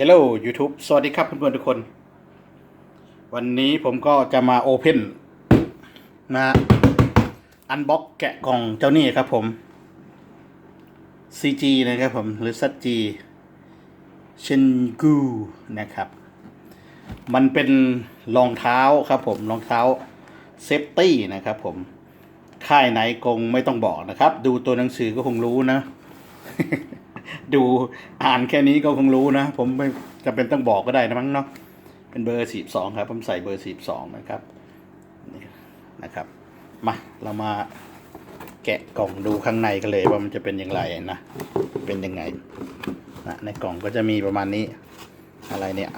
Hello YouTube สวัสดีครับเพื่อนๆทุกคน วันนี้ผมก็จะมาโอเพนมาอันบ็อกแกะกล่องเจ้านี่ครับผม CG นะครับผม หรือ ZG เชนกูนะครับ มันเป็นรองเท้าครับผมรองเท้าเซฟตี้นะครับผม ค่ายไหนคงไม่ต้องบอกนะครับ ดูตัวหนังสือก็คงรู้นะ ดูอ่านแค่นี้ก็คงรู้นะ ผมไม่จำเป็นต้องบอกก็ได้นะมั้งเนาะเป็นเบอร์สี่สองครับ ผมใส่เบอร์สี่สองนะครับนี่นะครับมาเรามาแกะกล่องดูข้างในกันเลยว่ามันจะเป็นอย่างไรนะเป็นยังไงนะในกล่องก็จะมีประมาณนี้อะไรเนี่ย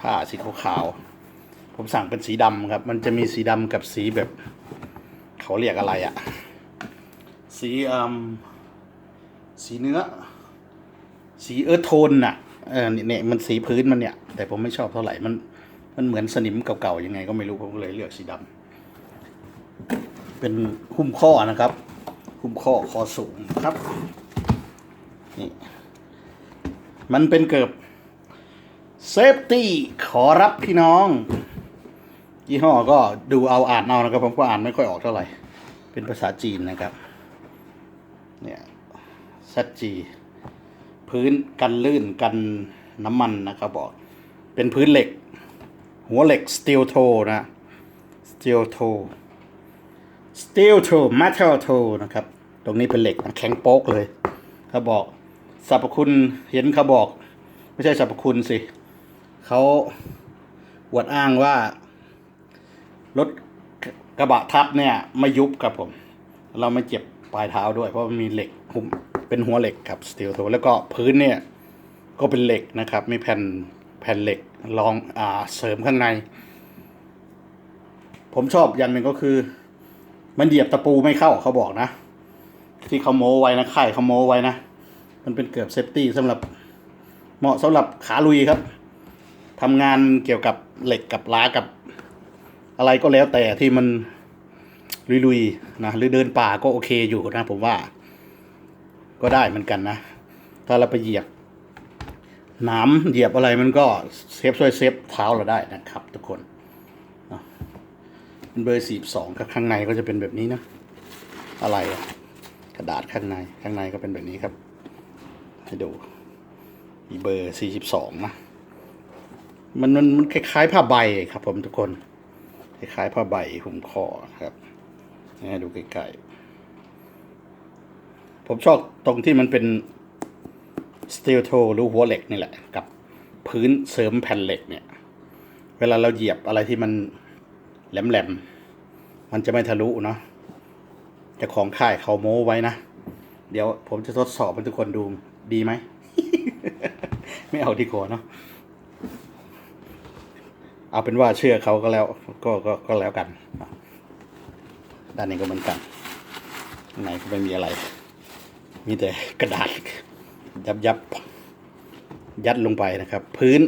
ผ้าสีขาวๆผมสั่งเป็นสีดำครับ มันจะมีสีดำกับสีแบบ เขาเรียกอะไรอะสีอืมสีเนื้อ สีเอิร์ธโทนน่ะเออเนี่ยมันสีพื้นมันเนี่ย แต่ผมไม่ชอบเท่าไหร่มันมันเหมือนสนิมเก่าๆยังไงก็ไม่รู้ผมก็เลยเลือกสีดำเป็นหุ้มข้อนะครับ หุ้มข้อคอสูงครับนี่มันเป็นเกิบเซฟตี้ขอรับพี่น้องยี่ห้อก็ดูเอาอ่านเอานะครับ ผมก็อ่านไม่ค่อยออกเท่าไหร่ เป็นภาษาจีนนะครับ เนี่ยซัจี พื้นกันลื่นกันน้ำมันนะครับบอก เป็นพื้นเหล็ก หัวเหล็กสตีลโทนะสตีลโทสตีลโทม e ท a l โทนะครับ ตรงนี้เป็นเหล็กแข็งโป๊กเลยเขาบอกสรรพคุณเห็นเขาบอก ไม่ใช่สรรพคุณสิเขาอวดอ้างว่ารถกระบะทับเนี่ย ไม่ยุบครับผม เราไม่เจ็บปลายเท้าด้วยเพราะมันมีเหล็กหุ้ม เป็นหัวเหล็กครับสตีลโทแล้วก็พื้นเนี่ยก็เป็นเหล็กนะครับ มีแผ่นแผ่นเหล็กรองอ่าเสริมข้างใน ผมชอบอย่างหนึ่งก็คือ มันเหยียบตะปูไม่เข้าเขาบอกนะ ที่เขาโม้ไว้นะค่เขาโม้ไว้นะ มันเป็นเกือบเซฟตี้สำหรับเหมาะสำหรับขาลุยครับทำงานเกี่ยวกับเหล็กกับล้ากับ อะไรก็แล้วแต่ที่มันลุยๆนะหรือเดินป่าก็โอเคอยู่นะผมว่า ก็ได้เหมือนกันนะ ถ้าเราไปเหยียบหนามเหยียบอะไรมันก็เซฟช่วยเซฟเท้าเราได้นะครับ ทุกคนเป็นเบอร์สี่สองข้างในก็จะเป็นแบบนี้นะ อะไรกระดาษข้างในข้างในก็เป็นแบบนี้ครับ ให้ดูอีเบอร์สี่สิบสองนะมันมันมันคล้ายๆผ้าใบครับผมทุกคน คล้ายๆผ้าใบหุ้มคอครับให้ดูใกล้ๆ ผมชอบตรงที่มันเป็นสตีลโทหรือหัวเหล็กนี่แหละ กับพื้นเสริมแผ่นเหล็กเนี่ย เวลาเราเหยียบอะไรที่มันแหลมๆ มันจะไม่ทะลุเนาะจะของค่ายเขาโม้ไว้นะ เดี๋ยวผมจะทดสอบให้ทุกคนดูดีไหม ไม่เอาดีกว่าเนาะเอาเป็นว่าเชื่อเขาก็แล้วก็ก็ก็แล้วกัน ด้านนี้ก็เหมือนกันข้างในก็ไม่มีอะไร มีแต่กระดาษยับยับยัดลงไปนะครับ พื้น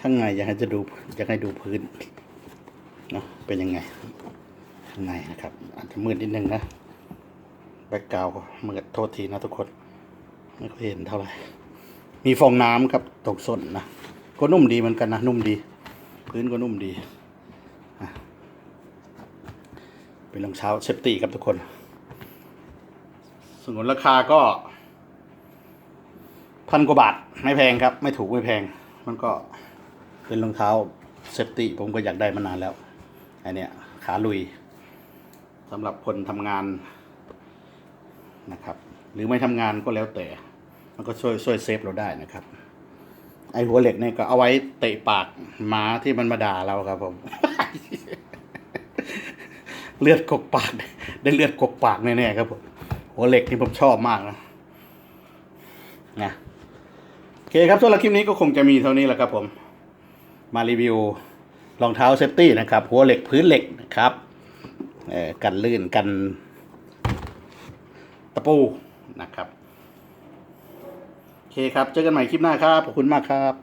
ข้างในอยากให้จะดูอยากให้ดูพื้นเนาะเป็นยังไง ข้างในนะครับ อาจจะมืดนิดนึงนะแบ็กกราวมืดโทษทีนะทุกคน ไม่ค่อยเห็นเท่าไหร่มีฟองน้ำครับตกส้นนะก็นุ่มดีเหมือนกันนะนุ่มดี พื้นก็นุ่มดีเป็นรองเท้าเซฟตี้ครับทุกคน ส่วนราคาก็พันกว่าบาทไม่แพงครับ ไม่ถูกไม่แพง มันก็เป็นรองเท้าเซฟตี้ผมก็อยากได้มานานแล้วไอเนี้ยขาลุยสำหรับคนทำงานนะครับ หรือไม่ทำงานก็แล้วแต่ มันก็ช่วยช่วยเซฟเราได้นะครับ ไอหัวเหล็กเนี่ยก็เอาไว้เตะปากหมาที่มันมาด่าเราครับผม เลือดกกปาก ได้เลือดกกปากแน่ๆครับผม หัวเหล็กนี่ผมชอบมากนะนะโอเคครับสำหรับคลิปนี้ก็คงจะมีเท่านี้แหละครับผม มารีวิวรองเท้าเซฟตี้นะครับ หัวเหล็กพื้นเหล็กนะครับเอ่อกันลื่นกันตะปูนะครับ โอเคครับ เจอกันใหม่คลิปหน้าครับ ขอบคุณมากครับ